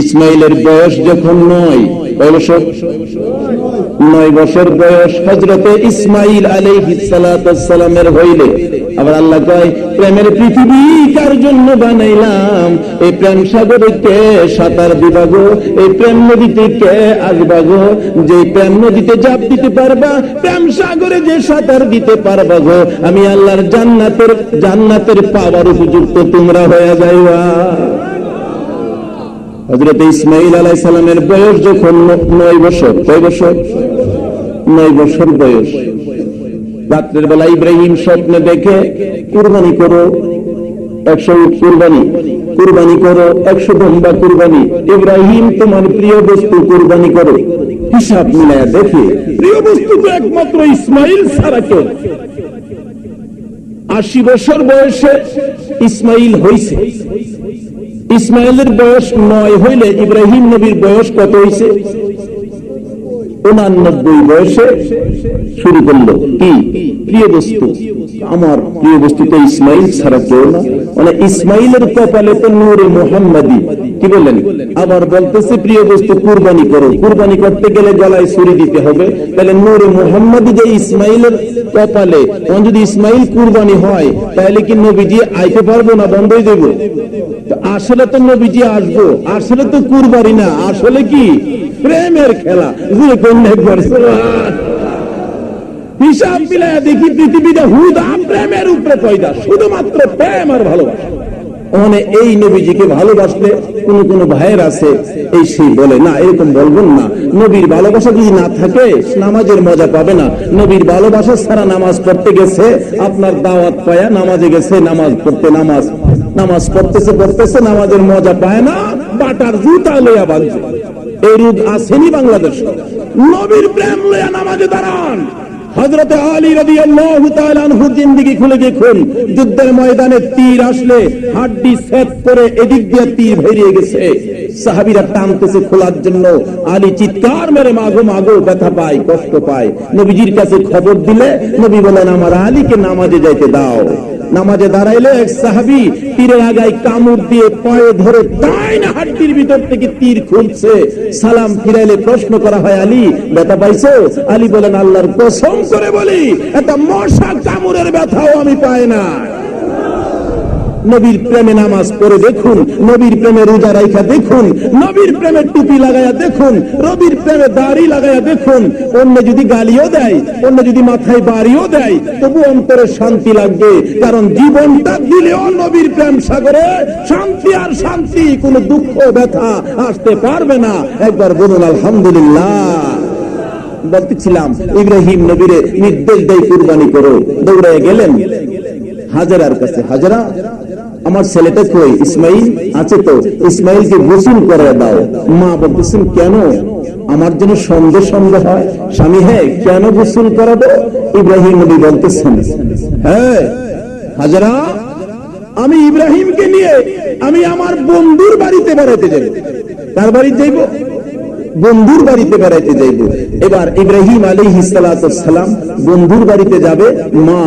ইসমাইলের বয়স যখন নয় নয় বছর বয়স হজরতে ইসমাইল আলাইহিসসালামের হইলে। আবার আল্লাহ কয়, প্রেমের পৃথিবী কার জন্য বানাইলাম? এই প্রেম সাগরে সাঁতার দিবাগ এই প্রেম নদীতে কে আসবাগ যে প্রেম নদীতে জাপ দিতে পারবা, প্রেম সাগরে যে সাঁতার দিতে পারবা গো, আমি আল্লাহর জান্নাতের জান্নাতের পাওয়ার উপযুক্ত তোমরা হয়ে যাইবা। হজরত ইসমাইল আলাই সালামের বয়স যখন নয় বছর, কয় বছর? নয় বছর বয়স। রাত্রের বেলা ইব্রাহিম স্বপ্নে দেখে, কুরবানি করো, একশো কুরবানি কুরবানি করো, একশো দম্বা কুরবানি। ইব্রাহিম, তোমার প্রিয় বস্তু কুরবানি করো। হিসাব মিলায় দেখে, প্রিয় বস্তু তো একমাত্র ইসমাইল ছাড়া কেউ আশি বছর বয়সে ইসমাইল হইছে। ইসমাইলের বয়স নয় হইলে ইব্রাহিম নবীর বয়স কত হয়েছে উনানব্বই বয়সে শুরু করল। কি? প্রিয় বস্তু আমার প্রিয় বস্তু তো ইসমাইল ছাড়া কেউ না মানে ইসমাইলের কপালে তো নূরে মোহাম্মদী। কি বললেন? আবার বলতেছে, প্রিয় বস্তু, কুরবানি করো। কুরবানি করতে গেলে গলায় ছুরি দিতে হবে। তাহলে নূরে মোহাম্মদী যে ইসমাইলের কপালে, তখন যদি ইসমাইল কুরবানি হয়, তাহলে কি নবীজি আইতে পারব না বন্ধ হয়ে যাব আসলে তো নবীজি আসব। আসলে তো কুরবানি না, আসলে কি? প্রেমের খেলা। করছে হিসাব মিলায় দেখি পৃথিবীতে হুদা প্রেমের উপরে পয়দা, শুধুমাত্র প্রেম আর ভালোবাসা। মানে এই নবীজিকে ভালোবাসলে কোন কোন ভাইয়ের আছে, এই সেই বলে, না, এরকম বলবেন না। নবীর ভালোবাসা যদি না থাকে, নামাজের মজা পাবে না। নবীর ভালোবাসা ছাড়া নামাজ পড়তে গেছে, আপনার দাওয়াত পায়া নামাজে গেছে, নামাজ পড়তে নামাজ। নামাজ পড়তেছে পড়তেছে, নামাজের মজা পায় না, বাটার জুতা লইয়া বাঁধছে। এই রূপ আসেনি বাংলাদেশ। নবীর প্রেম লইয়া নামাজে দাঁড়ান। হজরত আলী রবি আল্লাহুর জিন্দিগি খুলে দেখুন যুদ্ধের ময়দানে তীর আসলে হাড্ডি সেট করে এদিক দিয়ে তীর ভেরিয়ে গেছে। সাহাবিরা টানতেছে খোলার জন্য। আলী চিৎকার মেরে মাগো মাগো ব্যথা পায়, কষ্ট পায়। নবীজির কাছে খবর দিলে নবী বলেন, আমার আলীকে নামাজে যাইতে দাও। নামাজে দাঁড়াইলে এক সাহাবি তীরে আগায় কামড় দিয়ে পায়ে ধরে ডাইন হাড্ডির ভিতর থেকে তীর খুলছে। সালাম ফিরাইলে প্রশ্ন করা হয়, আলী, ব্যথা পাইছো? আলী বলেন, আল্লাহর কসম করে বলি এটা মশা কামড়ের ব্যথাও আমি পাই না। নবীর প্রেমে নামাজ পড়ে দেখুন, নবীর প্রেমে রোজা রাইখা দেখুন, নবীর প্রেমে টুপি লাগাইয়া দেখুন, রবির প্রেমে দাড়ি লাগাইয়া দেখুন, অন্য যদি গালিও দেয়, অন্য যদি মাথায় বাড়িও দেয়, তবু অন্তরে শান্তি লাগবে, কারণ জীবনটা দিলেও নবীর প্রেম সাগরে শান্তি আর শান্তি, কোনো দুঃখ, ব্যথা আসতে পারবে না। একবার বলুন, আলহামদুলিল্লাহ। বলতেছিলাম, ইব্রাহিম নবীরে নির্দেশ দেয় কুরবানি করো দৌড়ে গেলেন। হাজারার কাছে হাজারা আমার ছেলেটা কই? ইসমাইল আছে তো? ইসমাইলকে গোসল করে দাও। মা বলতেছেন, কেন? আমার জন্য সন্দেহ সন্দেহ হয়। স্বামী হ্যাঁ কেন গোসল করাবো? ইব্রাহিম নবী বলতেছেন হ্যাঁ হাজারা, আমি ইব্রাহিমকে নিয়ে আমি আমার বন্ধুর বাড়িতে বেড়াতে যাই তার বাড়িতে যাইব? বন্ধুর বাড়িতে বেড়াইতে যাইব। এবার ইব্রাহিম আলী সালাম বন্ধুর বাড়িতে যাবে মা।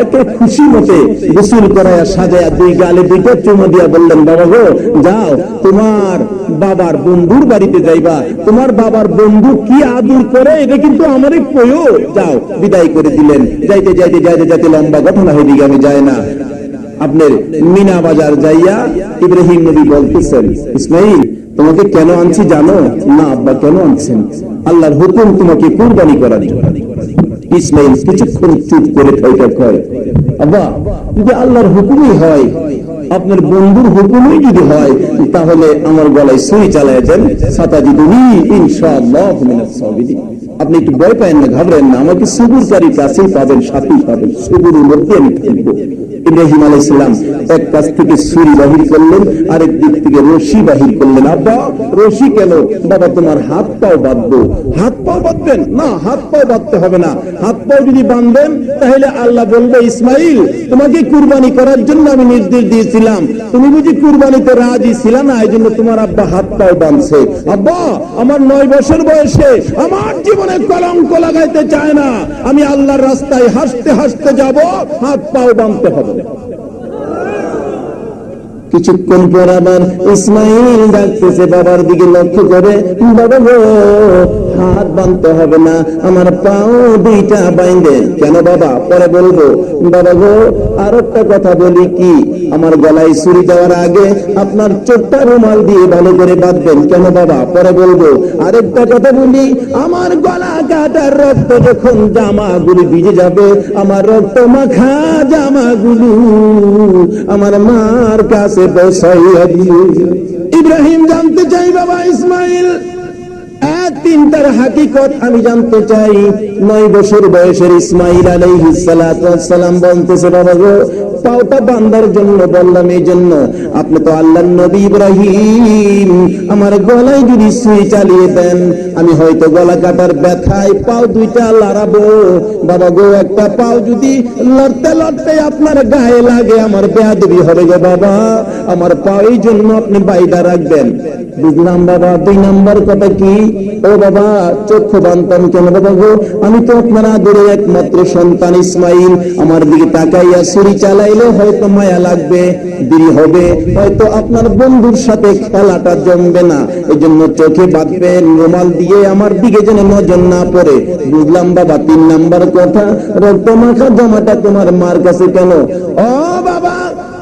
এত খুশি মতে গোসল করায়া সাজায়া দুই গালে দুইটা চুমো দিয়া বললেন, বাবা গো, যাও, তোমার বাবার বন্ধুর বাড়িতে যাইবা। তোমার বাবার বন্ধু কি আদর করে? এটা কিন্তু যাও, বিদায় করে দিলেন। যাইতে যাইতে যাইতে যাইতে লম্বা ঘটনা হয়ে আমি না। আপনার মিনা বাজার যাইয়া ইব্রাহিম নবী বলতেছেন, ইসমাইল, তোমাকে কেন আনছি জানো? না, আব্বা কেন আনছেন? আল্লাহর হুকুম তোমাকে কুরবানি করার জন্য। ইসমাইল কিছুক্ষণ চুপ করে ঠয়টা কয় আবা যদি আল্লাহর হুকুমই হয়, আপনার বন্ধুর হুকুমই যদি হয়, তাহলে আমার গলায় সুই চালায় দেন সাতাজি তুমি ইনশাআল্লাহ আপনি একটু ভয় পাবেন না ঘাবড়েন না, আমাকে সবুরকারী কাছেই পাবেন সাথেই পাবেন সুগুরের মধ্যে আমি থাকব। ইব্রাহিম আলাইসালাম এক কাছ থেকে ছুরি বাহির করলেন, আরেক দিক থেকে রশি বাহির করলেন। আব্বা, রশি কেন? বাবা, তোমার হাত পাও বাঁধবো। হাত পাও বাঁধবেন? না, হাত পাও বাঁধতে হবে না। হাত পাও যদি বাঁধবেন তাহলে আল্লাহ বলবে, ইসমাইল, তোমাকে কুরবানি করার জন্য আমি নির্দেশ দিয়েছিলাম। তুমি বুঝি কুরবানিতে রাজি ছিল না? এই জন্য তোমার আব্বা হাত পাও বাঁধছে। আব্বা, আমার নয় বছর বয়সে আমার জীবনে কলঙ্ক লাগাইতে চায় না। আমি আল্লাহর রাস্তায় হাসতে হাসতে যাব, হাত পাও বাঁধতে হবে। কিছুক্ষণ পর আবার ইসমাইল ডাকতেছে বাবার দিকে লক্ষ্য করে বাবা গো বাঁধতে হবে না। আমার পাও দুইটা বাইন্দে। কেন বাবা? পরে বলব। বাবা গো আর একটা কথা বলি কি? আমার গলায় ছুরি দেওয়ার আগে আপনার চোখটা রুমাল দিয়ে ভালো করে বাঁধবেন। কেন বাবা? পরে বলব। আরেকটা কথা বলি, আমার গলা কাটার রক্ত যখন জামাগুলি ভিজে যাবে, আমার রক্ত মাখা জামাগুলো আমার মার কাছে পৌঁছাইয়া দিয়ে ইব্রাহিম জানতে চাই বাবা ইসমাইল। তিনটার হাকিকত আমি জানতে চাই। নয় বছর বয়সের ইসমাইল সালাতু সালাম বলতেছে, বাবা গো, পাওটা বান্দার জন্য বললাম এই জন্য। আপনি তো আল্লাহর নবী ইব্রাহিম। আমার গলায় যদি সুই চালিয়ে দেন, আমি হয়তো গলা কাটার ব্যথায় পাও দুইটা লড়াবো। বাবা গো, একটা পাও যদি লড়তে লড়তে আপনার গায়ে লাগে, আমার বেয়াদবি হবে গো বাবা। আমার পাও এই জন্য আপনি বাইদা রাখবেন। বুঝলাম বাবা, দুই নাম্বার কথা কি? ও বাবা, চক্ষু বান্তাম কেন বাবা গো? আমি তো আপনার আদরের একমাত্র সন্তান ইসমাইল। আমার দিকে তাকাইয়া ছুরি চালাইলে হয়তো মায়া লাগবে, দেরি হবে, হয়তো আপনার বন্ধুর সাথে খেলাটা জমবে না। এই জন্য চোখে বাঁধবেন রুমাল দিয়ে আমার দিকে যেন নজর না পড়ে। বুঝলাম বাবা, তিন নাম্বার কথা, রক্ত মাখা জামাটা তোমার মার কাছে কেন? ও বাবা,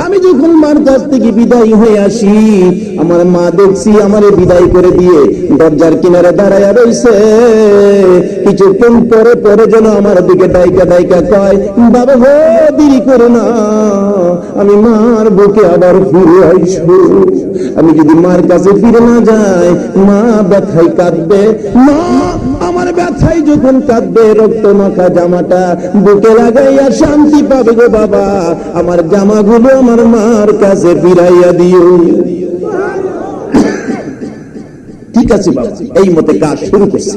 আমি যখন মার কাছ থেকে বিদায় হয়ে আসি, আমার মা দেখছি আমারে বিদায় করে দিয়ে দরজার কিনারে দাঁড়ায় রয়েছে কিছুক্ষণ পরে পরে পরে যেন আমার দিকে ডাইকা ডাইকা কয় বাবা হো দেরি করে না। আমি মার বুকে আবার ফিরে আইসো আমি যদি মার কাছে ফিরে না যাই, মা ব্যথায় কাঁদবে। মা, আমার ব্যথায় যখন কাঁদবে, রক্ত মাখা জামাটা বুকে লাগাইয়া শান্তি পাবে গো বাবা। আমার জামাগুলো আমার মার কাছে ফিরাইয়া দিও। ঠিক আছে বাবা, এই মতে কাজ শুরু করছে।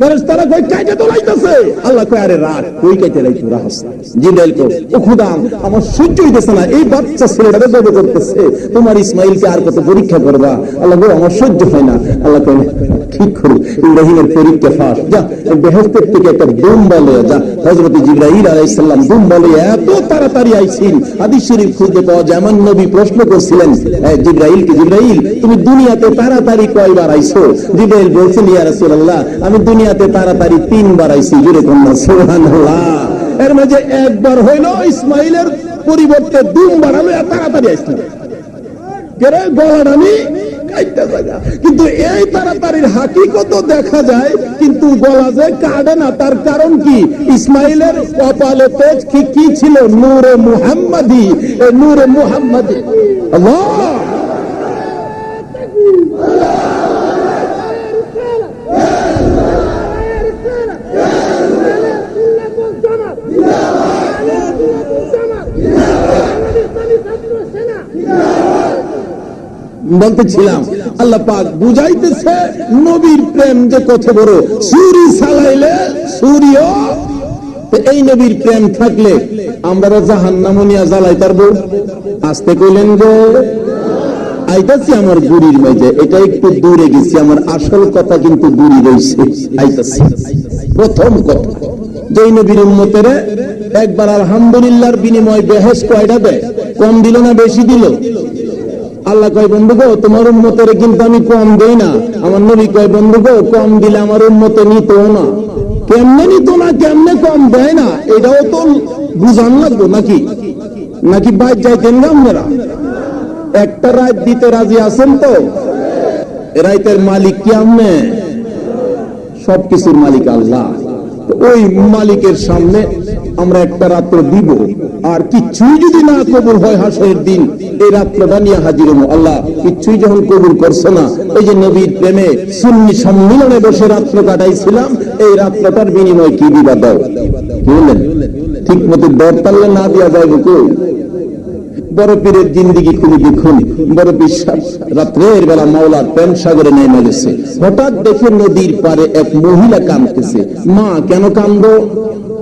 ফেরেশতারা কই আল্লাহ কই আরে কই কাইতে রাহস জিবরাইল ও খোদা, আমার সহ্য হইতেছে না। এই বাচ্চা ছেলেটাকে জব করতেছে। তোমার ইসমাইলকে আর কত পরীক্ষা করবা? আল্লাহ আমার সহ্য হয় না। আল্লাহ কই ঠিক ইব্রাহিমের পরীক্ষা যা থেকে একটা যা। হযরত জিবরাইল আলাইহিস সালাম এত তাড়াতাড়ি আইছেন। হাদিস শরীফ খুঁজে পাওয়া যায়, আমার নবী প্রশ্ন করছিলেন জিবরাইল কি জিবরাইল? তুমি দুনিয়াতে তাড়াতাড়ি কয়বার আইছো? জিবরাইল বলছেন, ইয়া রাসূলুল্লাহ, আমি দুনিয়াতে তাড়াতাড়ি তিনবার আইছি জুড়ে কন্যা সুবহানাল্লাহ। এর মাঝে একবার হইল ইসমাইলের পরিবর্তে দুমবার আমি তাড়াতাড়ি আমি কিন্তু এই তাড়াতাড়ির হাকিকত দেখা যায়, কিন্তু গলা যে কাটে না, তার কারণ কি? ইসমাইলের কপালে তেজ কি কি ছিল? নূরে মুহাম্মাদি। নূরে মুহাম্মাদি। আল্লাহ! বলতেছিলাম, আল্লাহ পাক বুঝাইতেছে, নবীর প্রেম যে কত বড়। সুরি চালাইলে সূর্য এই নবীর প্রেম থাকলে আমরা জাহান নামনিয়া জ্বালাই পারব। আসতে কইলেন গো আইতাছি আমার গুড়ির মাঝে এটা একটু দূরে গেছি, আমার আসল কথা কিন্তু দূরে রয়েছে আইতাছি, প্রথম কথা। যেই নবীর উম্মতের একবার আলহামদুলিল্লাহর বিনিময় বেহেস কয়টা দেয়? কম দিল না বেশি দিল? আল্লাহ কয় বন্ধু গো তোমার উন্মতের কিন্তু আমি কম দেই না। আমার নবী কয় বন্ধু গো কম দিলে আমার উন্মতে নিত না। কেমনে নিত না, কেমনে কম দেয় না, এটাও তো বুঝান লাগবো নাকি? নাকি বাইর যাইতেন না আপনারা? একটা রাত দিতে রাজি আছেন তো? রাইতের মালিক কি আমনে সবকিছুর মালিক আল্লাহ। ওই মালিকের সামনে আমরা একটা রাত্র দিব। আর কিচ্ছুই যদি না কবুল হয় হাসের দিন, এই রাত্রটা নিয়ে হাজির হব আল্লাহ। কিচ্ছুই যখন কবুল করছে না, এই যে নবীর প্রেমে সুন্নি সম্মিলনে বসে রাত্র কাটাইছিলাম, এই রাত্রটার বিনিময় কি দিবা দাও? কি বললেন? ঠিক মতো দর তাল্লে না দেওয়া যায় কই বড় পীরের জিন্দিগি খুলে দেখুন, বড় বিশ্বাস রাত্রের বেলা মাওলার প্রেম সাগরে নেমে গেছে হঠাৎ দেখে নদীর পারে এক মহিলা কাঁদতেছে। মা, কেন কান্দ?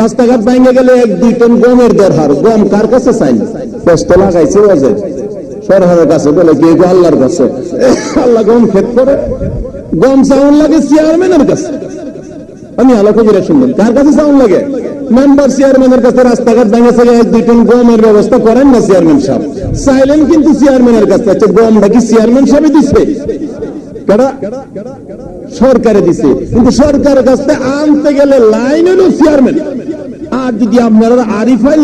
রাস্তাঘাট ভাঙে গেলে এক, দুই টন গমের দরহার। গম কার কাছে চাই কষ্ট লাগাইছে ওজে সরকারের কাছে বলে, কি আল্লাহর কাছে? আল্লাহ গম ক্ষেত করে। গম চাউন লাগে চেয়ারম্যানের কাছে। আমি আলোক করে শুনলাম, কার কাছে চাউন লাগে? মেম্বার চেয়ারম্যানের কাছে রাস্তাঘাট ভেঙেছে এক, দুই টন গমের ব্যবস্থা করেন না চেয়ারম্যান সাহেব। চাইলেন কিন্তু চেয়ারম্যানের কাছে। আচ্ছা গমটা কি চেয়ারম্যান সাহেব দিচ্ছে সরকারে দিছে। কিন্তু সরকারের কাছে আনতে গেলে লাইন হলো চেয়ারম্যান যদি আপনারা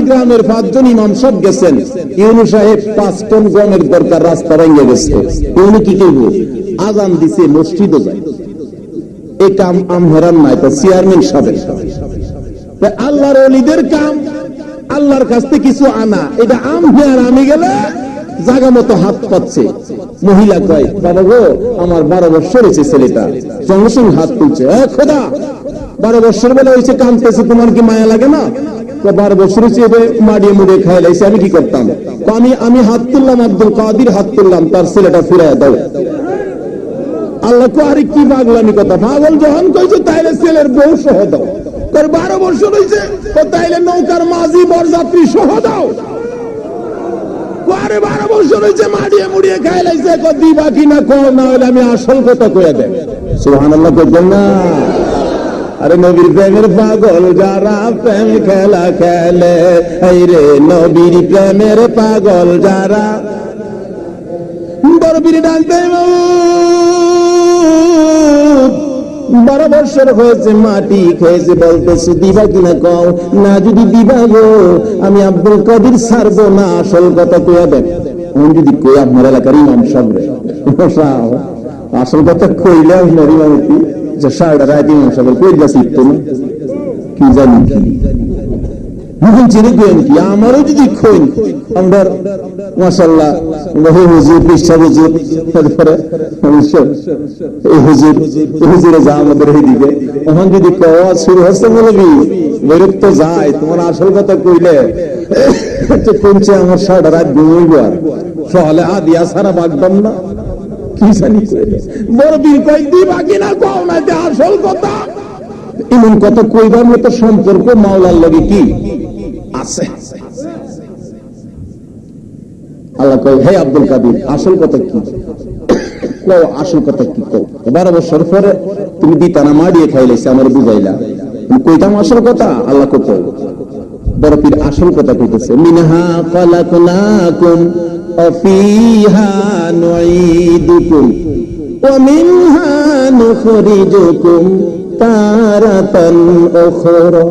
গ্রামের পাঁচজন ইমাম সব গেছেন ইউনু সাহেব পাঁচ টন গমের দরকার রাস্তা গেছে। ইউনু কি আজান দিছে, মসজিদও যায়। এই কাম নাই, তো চেয়ারম্যান সাহেব আল্লাহর অলিদের কাম, আল্লাহর কাছ থেকে কিছু আনা। এটা আম আমি গেলে জাগা মতো হাত পাচ্ছে মহিলা কয়, বাবা গো, আমার বারো বছর হয়েছে ছেলেটা। সঙ্গে সঙ্গে হাত তুলছে। খোদা বারো বছর বেলা হয়েছে, কানতেছে, তোমার কি মায়া লাগে না? বারো বছর হয়েছে মাড়িয়ে মুড়িয়ে খাই লাইছে আমি কি করতাম? আমি আমি হাত তুললাম, আব্দুল কাদির হাত তুললাম, তার ছেলেটা ফিরাই দাও। আল্লাহ তো আরে কি পাগলামি কথা? পাগল যখন কইছে, তাইলে ছেলের বউ সহ দাও। বারো বছর হয়েছে তাইলে নৌকার মাঝি, বরযাত্রী সহ দাও। আরে বারো বছর হয়েছে, মাড়িয়ে মুড়িয়ে খাই লাইছে দিবা না হলে আমি আসল কথা কয়ে দেব। সুহান আল্লাহ করবেন না। আরে নবীর প্রেমের পাগল যারা প্রেম খেলা খেলে এই রে নবীর প্রেমের পাগল যারা। বড় বিড়ি ডাকতে বারো বছর হয়েছে, মাটি খেয়েছে বলতেছে, দিবা কিনা কও? না যদি দিবা গো, আমি আব্দুল কাদির ছাড়বো না, আসল কথা কইয়া দেন। আমি যদি কই, আপনার এলাকার ইমাম সাহেব আসল কথা কইলে আপনার ইমামতি যে সাড়ে রাত ইমাম সাহেব কইলা শিখতো না কি জানি কি? মুখে চিনে কেন কি? আমারও যদি খোন আমরা মাসাল্লাহ হে হুজুর পৃষ্ঠা হুজুর, তারপরে এই হুজুর, এই হুজুরে যা আমাদের এই দিকে ওখান যদি কওয়া শুরু হচ্ছে বলবি বৈরব তো যায়, তোমার আসল কথা কইলে তো কমছে আমার সারা রাত ঘুমাইব আর সহলে আদিয়া সারা বাগবাম না। না এমন কইবার মতো সম্পর্ক মাওলার লগে কি আছে? আল্লাহ কয়, হে আব্দুল কাদির, আসল কথা কি? আসল কথা কি কও? বারো বছর পরে তুমি দিতানা মারিয়ে খাইলেছে আমার বুঝাইলা। তুমি কইতাম আসল কথা, আল্লাহ কত বড় পীর আসল কথা কইতেছে মিনহা খালাকনাকুম অফিহা নুঈদুকুম ওয়া মিনহা নুখরিজুকুম তারাতান উখরা।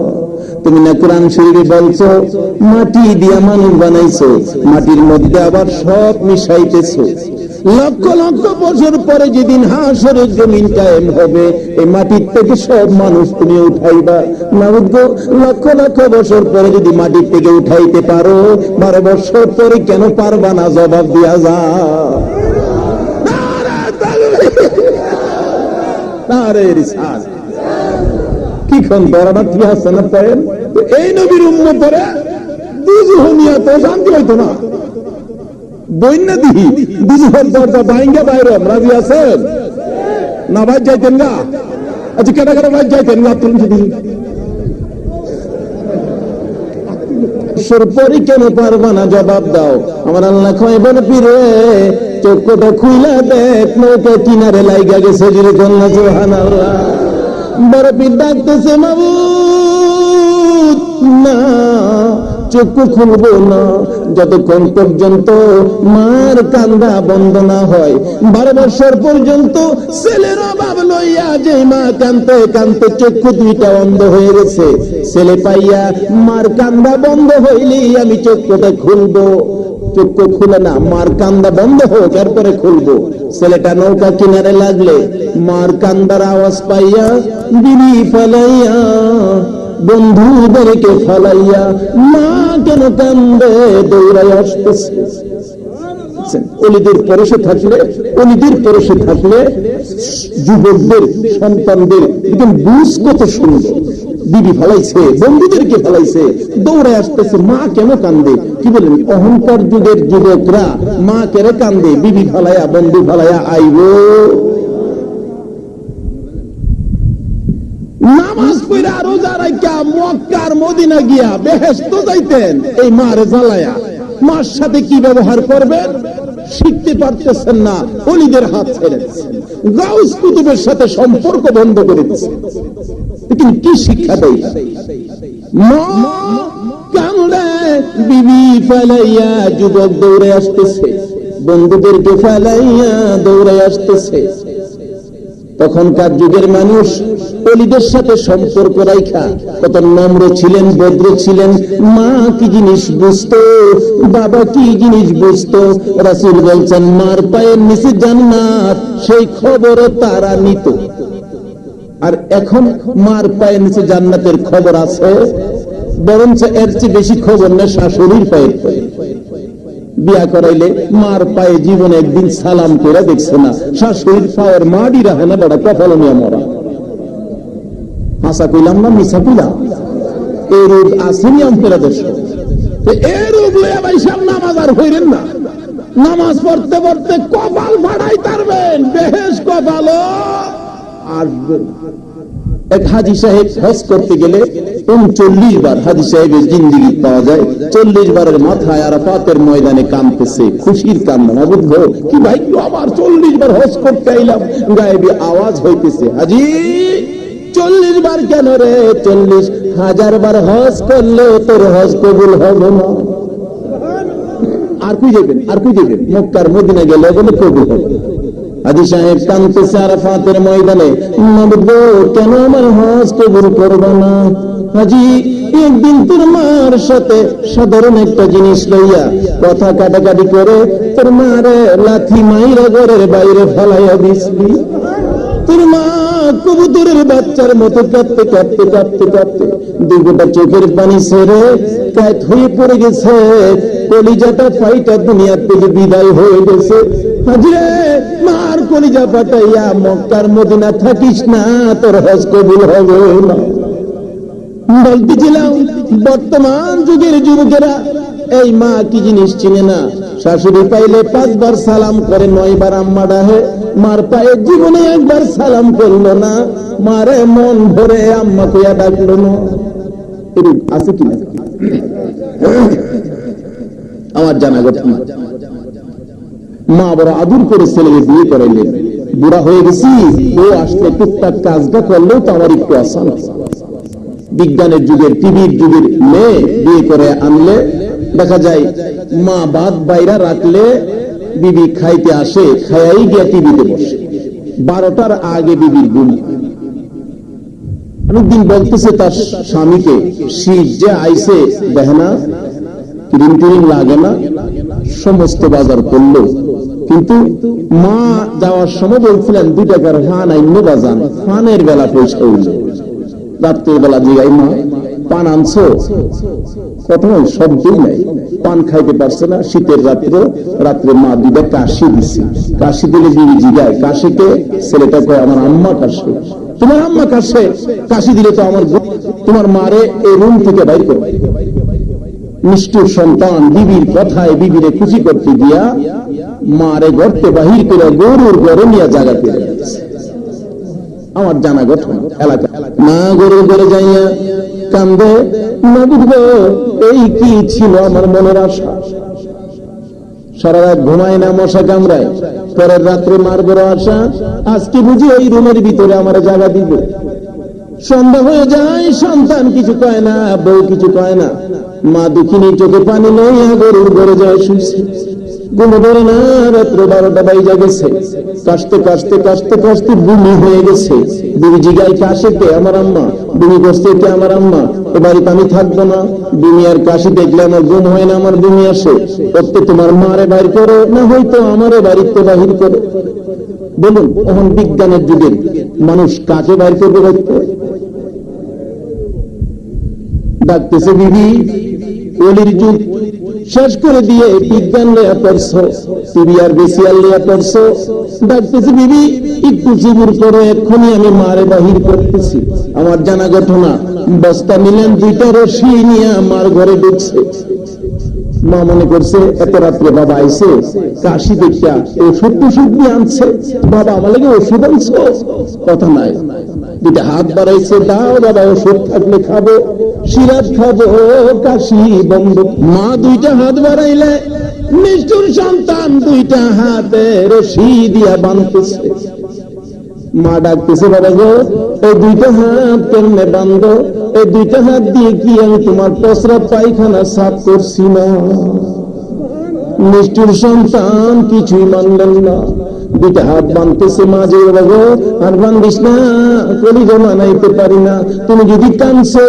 তুমি না কোরআন শরীফে বলছো, মাটি দিয়া মানুষ বানাইছো, মাটির মধ্যে আবার সব মিশাইতেছো। লক্ষ লক্ষ বছর পরে যেদিন হাসরের জমিন কায়েম হবে, এই মাটির থেকে সব মানুষ তুমি উঠাইবা। নাউদ্দ লক্ষ লক্ষ বছর পরে যদি মাটির থেকে উঠাইতে পারো, বারো বছর পরে কেন পারবা না জবাব দিয়া যা। তারে রিসাল। কি খন দরানা কি আছে পায়েন তো এই তো শান্তি হইতো না। বন্যা দিহি দুজহর দরজা বাইঙ্গা বাইরে, রাজি আছেন? না ভাই যাইতেন না। আচ্ছা কেনা কেনা কেন পারবা না? জবাব দাও। আমার আল্লাহ পিরে চোখটা খুইলা দেখ নৌকা কিনারে লাইগা গেছে যদি কন্যা পীর ডাকতেছে মাবুদ। না চক্ষু খুলবো না। যতক্ষণ পর্যন্ত মার কান্দা বন্ধ না হয়, বারো বছর পর্যন্ত ছেলের অভাব লইয়া যে মা কানতে কানতে চক্ষু দুইটা বন্ধ হয়ে গেছে। ছেলে পাইয়া মার কান্দা বন্ধ হইলেই আমি চক্ষুটা খুলবো। চক্ষু খুলে না, মার কান্দা বন্ধ হোক, এরপরে খুলবো। ছেলেটা নৌকা কিনারে লাগলে, মার কান্দার আওয়াজ পাইয়া বিড়ি ফেলাইয়া, বন্ধুদেরকে ফালাইয়া, মা কেন কান্দে দৌড়াই আসতেছে। পরশে থাকলে যুবকদের, সন্তানদের বুঝ কত সুন্দর। বিবি ফলাইছে, বন্ধুদেরকে ফলাইছে দৌড়ে আসতেছে, মা কেন কান্দে? কি বলেন, অহংকার যুগের যুবকরা মা কেন কান্দে? বিবি ফলাইয়া বন্ধু ফলাইয়া আইব। বেহেস্ত যাইতেন, এই মারে সাথে কি ব্যবহার করবেন? শিখতে পারতেছেন না হাত গাউস কুতুবের সাথে সম্পর্ক বন্ধ করে দিচ্ছেন। কিন্তু কি শিক্ষা ফেলাইয়া যুবক দৌড়ে আসতেছে, বন্ধুদেরকে দৌড়ে আসতেছে। তখনকার যুগের মানুষ সাথে সম্পর্ক রাইখা, কত নম্র ছিলেন, ভদ্র ছিলেন। মা কি জিনিস বুঝতো? বাবা কি জিনিস বুঝতো? রাসুল বলছেন, মার পায়ের নিচে জান্নাত, সেই খবরও তারা নিত। আর এখন মার পায়ের নিচে জান্নাতের খবর আছে, বরঞ্চ এর চেয়ে বেশি খবর নেই শাশুড়ির পায়ে বিয়া করাইলে মার পায়ে জীবনে একদিন সালাম করে দেখছে না, শাশুড়ির পায়ের মাডি রাখে না বড় কপাল নিয়ে মরা। হাসা কইলাম না মিশা কইলাম এই রোগ আসেনি আমাদের দেশ এই রোগ লইয়া ভাই আর হইলেন না। নামাজ পড়তে পড়তে কপাল ফাড়াই তারবেন বেহেস কপাল আসবেন এক হাজি সাহেব হজ করতে গেলে উনচল্লিশ বার হাজি সাহেবের জিন্দিগি পাওয়া যায়। চল্লিশ বারের মাথায় আরাফাতের ময়দানে কাঁদতেছে, খুশির কান্না, অবুদ্ধ। কি ভাই আবার চল্লিশ বার হজ করতে আইলাম? গায়েবী আওয়াজ হইতেছে, হাজি, চল্লিশ বার কেন রে? চল্লিশ হাজার বার হজ করলে তোর হজ কবুল হবে না। আর কুই যাবেন আর কুই যাবেন মক্কার মদিনা গেলে বলে কবুল হবে হাজি সাহেব কানতেছে আরাফাতের ময়দানে কেন আমার হজ কবুল না? হাজি, একদিন তোর মার সাথে সাধারণ একটা জিনিস লইয়া কথা কাটাকাটি করে তোর লাথি মাইরা ঘরের বাইরে ফেলাইয়া তোর মা কবুতরের বাচ্চার মতো কাঁদতে কাঁদতে কাঁদতে কাঁদতে দুগোটা চোখের পানি ছেড়ে কাত হয়ে পড়ে গেছে। কলিজাটা ফাইটা দুনিয়ার থেকে বিদায় হয়ে গেছে। হাজরে মার কলিজা পাঠাইয়া মক্কার মদিনা থাকিস না, তোর হজ কবুল হবে না। বলতেছিলাম বর্তমান যুগের যুবকেরা, এই মা কি জিনিস চিনে না? শাশুড়ি পাইলে পাঁচবার সালাম করে, নয়বার আম্মা ডাহে। মার পায়ে জীবনে একবার সালাম করল না, মারে মন ভরে আম্মা কইয়া ডাকলো না। আছে কিনা আমার জানা ঘটনা মা বড় আদুর করে ছেলেকে বিয়ে করাইলেন। বুড়া হয়ে গেছি ও আসলে টুকটাক কাজটা করলেও তো আমার একটু আসান। বিজ্ঞানের যুগের, টিভির যুগের মেয়ে বিয়ে করে আনলে দেখা যায়, মা বাদ বাইরা রাখলে বিবি খাইতে আসে, খাইয়াই গিয়া টিভিতে বসে। বারোটার আগে বিবির গুম অনেকদিন বলতেছে তার স্বামীকে, শীত যে আইসে দেহনা ক্রিম টিরিম লাগে না, সমস্ত বাজার করল। কিন্তু মা যাওয়ার সময় বলছিলেন দুই টাকার ফান আইন্য বাজান ফানের বেলা পয়সা হইল রাত্রের বেলা জিগাই মা, পান আনছো? নয় শব্দই নাই। পান খাইতে পারছে না। শীতের রাত্রে রাত্রে মা দুইটা কাশি দিছে। কাশি দিলে বিবি জিগায় কাশিকে ছেলেটা কয়, আমার আম্মা কাশে। তোমার আম্মা কাশে? কাশি দিলে তো আমার তোমার মারে এই রুম থেকে বাইর করো। নিষ্ঠুর সন্তান, বিবির কথায় বিবিরে খুশি করতে গিয়া মারে গর্তে বাহির করে গরুর গরু নিয়ে জায়গা গেছে। আমার জানা গঠন, এলাকা। না গরুর ঘরে যাইয়া কান্দে না বুঝব এই কি ছিল আমার মনের আশা? সারা রাত ঘুমায় না, মশা কামড়ায়। পরের রাত্রে মার বড় আশা আজকে বুঝি এই রুমের ভিতরে আমার জায়গা দিব? সন্ধ্যা হয়ে যায়, সন্তান কিছু কয় না, বউ কিছু কয় না। মা দুঃখিনী চোখে পানি লইয়া গরুর ঘরে যায় শুইছে। রাত্র বারোটা বাইজা গেছে। কাশতে কাশতে কাশতে কাশতে বুমি হয়ে গেছে। জিগাই কাশে কে আমার আম্মা, বুমি কে আমার আম্মা? বাড়িতে আমি থাকব না। বুমি আর কাশি দেখলে আমার হয় না, আমার বুমি আসে। করতে তোমার মারে বাইর করো, না হয়তো আমারে বাড়িতে বাহির বলুন এখন বিজ্ঞানের যুগের মানুষ কাকে বাইর করবে বাড়িতে? ডাকতেছে বিবি, অলির যুগ শেষ করে দিয়ে বিজ্ঞান লেয়া পড়ছো, টিভি আর বেসিয়াল লেয়া পড়ছো। ডাকতেছে বিবি, একটু জিবুর করে এক্ষুনি আমি মারে বাহির করতেছি। আমার জানা ঘটনা, বস্তা নিলেন দুইটা রশি নিয়ে আমার ঘরে ঢুকছে। মা মনে করছে, এত রাত্রে বাবা আইছে, কাশি দেখিয়া ওষুধ টুষুধ দিয়ে আনছে। বাবা আমার লাগে ওষুধ আনছো? কথা নাই। দুইটা হাত বাড়াইছে, দাও বাবা, ওষুধ থাকলে খাব। সিরাপ খাব কাশি বন্ধ। মা দুইটা হাত বাড়াইলে, নিষ্ঠুর সন্তান দুইটা হাতে রশি দিয়া বাঁধতেছে। মা ডাকতেছে, বাবা গো, এই দুইটা হাত কেমনে বান্ধ এই দুইটা হাত দিয়ে কি আমি তোমার প্রস্রাব পায়খানা সাফ করছি না? নিষ্ঠুর সন্তান কিছুই মানলেন না। দুইটা হাত বাবা গো আর বান্ধিস না, কলিজা মানাইতে পারি না। তুমি যদি কানছো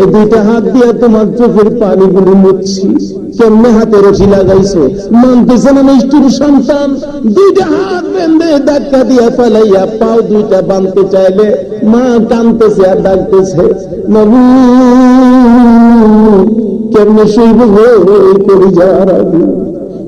এই দুইটা হাত দিয়ে তোমার চোখের পানিগুলি মুচ্ছি কেমনে হাতে রশি লাগাইছো? মানতেছে না নিষ্ঠুর সন্তান। দুইটা হাত বেঁধে ধাক্কা দিয়া পালাইয়া পাও দুইটা বাঁধতে চাইলে, মা কানতেছে আর ডাকতেছে কেমনে শুইব গো এই কলিজার আগুন?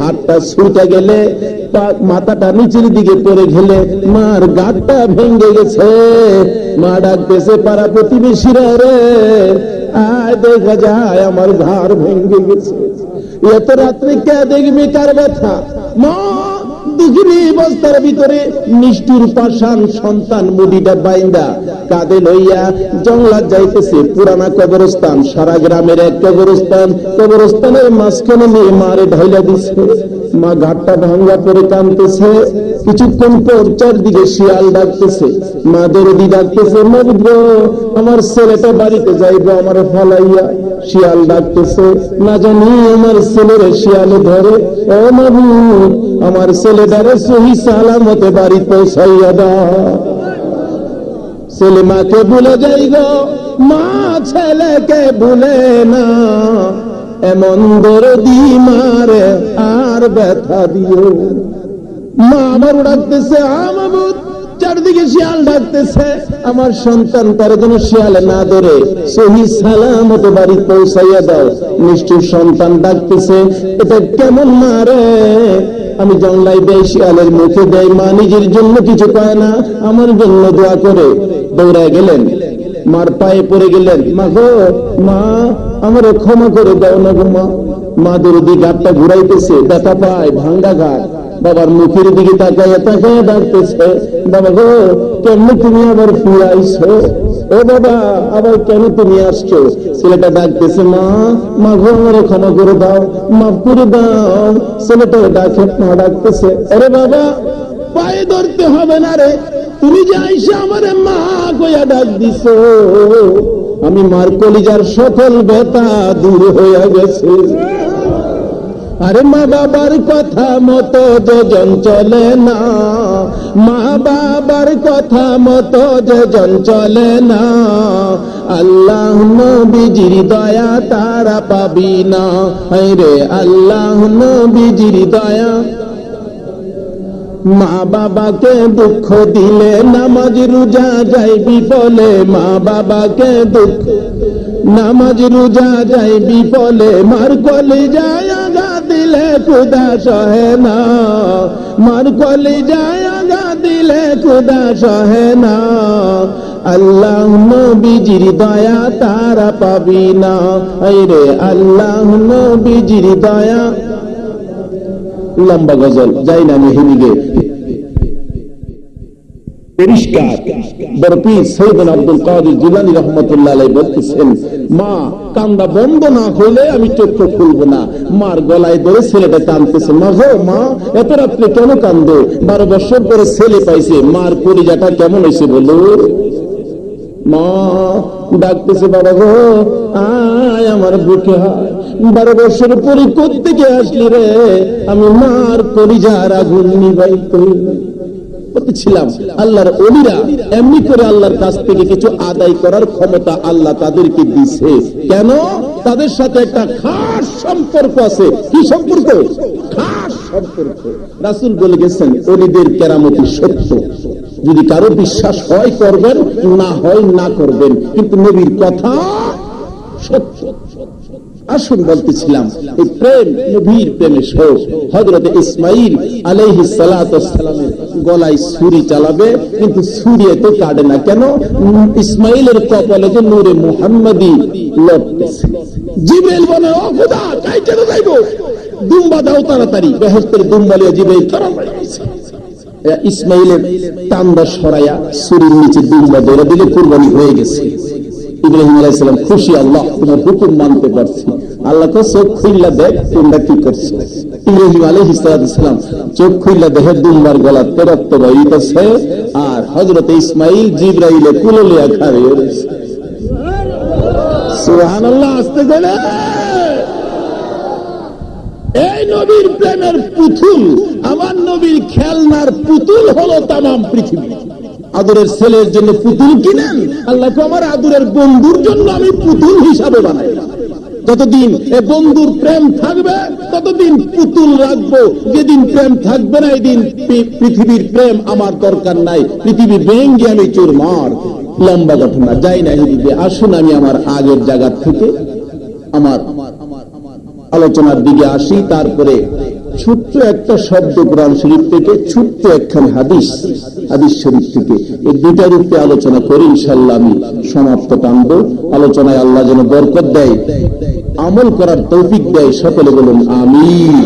হাতটা ছুটে গেলে মাথাটা নিচের দিকে পড়ে গেলে মার গাটটা ভেঙে গেছে। মা ডাকতেছে পাড়া প্রতিবেশীরা রে, আয় দেখা যায়, আমার ঘর ভেঙে গেছে। এত রাত্রে কে দেখবি কার ব্যথা? মা! দুঃখিনী বস্তার ভিতরে নিষ্ঠুর পাশান সন্তান মুদিটা বাইন্দা কাঁদে লইয়া জংলা যাইতেছে পুরানা কবরস্থান, সারা গ্রামের এক কবরস্থান। কবরস্থানের মাঝখানে নিয়ে মারে ঢাইলা দিছে। মা ঘাটটা ভাঙ্গা করে কানতেছে কিছুক্ষণ পর চারদিকে শিয়াল ডাকতেছে। মা দরদি ডাকতেছে মগ্ধ আমার ছেলেটা বাড়িতে যাইবো, আমার ফলাইয়া। শিয়াল ডাকতেছে, না জানি আমার ছেলের শিয়ালে ধরে। ও মাবু আমার ছেলেটারে সহি সালামতে বাড়ি পৌঁছাইয়া দাও। ছেলে মাকে ভুলে যাই গো মা ছেলেকে ভুলে না। এমন দরদি মারে আর ব্যথা দিও। মা আবার ডাকতেছে চারদিকে শিয়াল ডাকতেছে। আমার সন্তান তার যেন শিয়ালে না ধরে, সহি সালামত বাড়ি পৌঁছাইয়া দাও। নিষ্ঠুর সন্তান ডাকতেছে, এটা কেমন মারে আমি জংলাই দেয় শিয়ালের মুখে দেয় মা নিজের জন্য কিছু পায় না, আমার জন্য দোয়া করে। দৌড়ায় গেলেন, মার পায়ে পড়ে গেলেন, মা গো, মা আমার ক্ষমা করে দাও না গো মা। মা দরদি ঘাটটা ঘুরাইতেছে, ব্যথা পায়, ভাঙ্গা ঘাট বাবার মুখের দিকে তাকাইয়া তাকাইয়া ডাকতেছে, বাবা গো, কেমন তুমি আবার ফিরে আইছো? ও বাবা, আবার কেন তুমি আসছো? ছেলেটা ডাকতেছে, মা মা গো, আমার ক্ষমা করে দাও, মাফ করে দাও। ছেলেটা ডাকে, মা ডাকতেছে, আরে বাবা, পায়ে ধরতে হবে না রে। তুমি যে আইসা আমারে মা কইয়া ডাক দিছো। আমি মার কলিজার সকল ব্যথা দূর হইয়া গেছে। আরে মা বাবার কথা মতো যোজন চলে না। মা বাবার কথা মতো যোজন চলে না। আল্লাহ নবীজির দয়া তারা পাবি না। রে আল্লাহ নবীজির দয়া মা বাবাকে দুঃখ দিলে নামাজ রোজা যাই বিফলে মা বাবাকে দুঃখ নামাজ রোজা যাই বিফলে মার কলে যায় দিলে খুদা সহে না। মার কলে যায় দিলে খুদা সহে না। আল্লাহ নবীজির দয়া তারা পাবি না। রে আল্লাহ নবীজির দয়া। লম্বা গজল, যাই না আমি হেদিকে পরিষ্কার। সৈয়দ আব্দুল কাদের জিলানি রহমতুল্লাহ আলাই বলতেছেন, মা, কান্দা বন্ধ না হইলে আমি চক্ষু খুলবো না। মার গলায় ধরে ছেলেটা মা গো, মা, এত রাত্রে কেন বারো বছর পরে ছেলে পাইছে। মার পরিজাটা কেমন হয়েছে বলো? মা ডাকতেছে, বাবা গো, আয় আমার বুকে বারো বছর পরে কোথেকে আসলি রে? আমি মার কলিজার আগুন নিবাইতে ছিলাম, আল্লাহর অলিরা এমনি করে আল্লাহর কাছ থেকে কিছু আদায় করার ক্ষমতা আল্লাহ তাদেরকে দিছে। কেন? তাদের সাথে একটা খাস সম্পর্ক আছে। কি সম্পর্ক? খাস সম্পর্ক। রাসুল বলে গেছেন, অলিদের কেরামতি সত্য। যদি কারও বিশ্বাস হয়, করবেন, না হয়, না করবেন। কিন্তু নবীর কথা সত্য। আসুন বলতেছিলাম, এই প্রেম, নবীর প্রেমে শোক। হজরত ইসমাইল আলাইহি সালামের গলায় ছুরি চালাবে, কিন্তু ছুরি তো কাটে না। কেন? ইসমাইলের কপালে যে নূরে মুহাম্মাদি লটতেছে। জিবেল বলে তো যাইব? দুম্বা দাও তাড়াতাড়ি। বেহেস্তের জিবেল ইসমাইলের টান্দা সরাইয়া ছুরির নিচে দুম্বা ধরে দিলে কুরবানি হয়ে গেছে। ইব্রাহিম আলাইসালাম খুশি আল্লাহ, তোমার হুকুম মানতে পারছি। আল্লাহ তো চোখ খুললা দেখ, তোমরা কি করছ? ইব্রাহিম আলহ ইসলাম চোখ খুললা দেখে দুম্বার গলা রক্ত বইতেছে আর হজরত ইসমাইল জিব্রাইলে কুললিয়া খাবে সুহান আল্লাহ আসতে গেলে এই নবীর প্রেমের পুতুল, আমার নবীর খেলনার পুতুল হলো তাম পৃথিবী। আদরের ছেলের জন্য পুতুল কিনেন? আল্লাহকে আমার আদরের বন্ধুর জন্য আমি পুতুল হিসাবে বানাই। যতদিন এ বন্ধুর প্রেম থাকবে, ততদিন পুতুল রাখব। যেদিন প্রেম থাকবে না, এদিন পৃথিবীর প্রেম আমার দরকার নাই। পৃথিবী ভেঙ্গে আমি চোর মার লম্বা ঘটনা, যাই না এদিকে আসুন আমি আমার আগের জায়গা থেকে আমার আলোচনার দিকে আসি, তারপরে ছোট্ট একটা শব্দ কোরআন শরীফ থেকে, ছোট্ট একখান হাদিস হাদিস শরীফ থেকে। এই দুটার উপরে আলোচনা করি ইনশাল্লাহ আমি সমাপ্ত টানব আলোচনায় আল্লাহ যেন বরকত দেয়, আমল করার তৌফিক দেয়, সকলে বলুন, আমিন।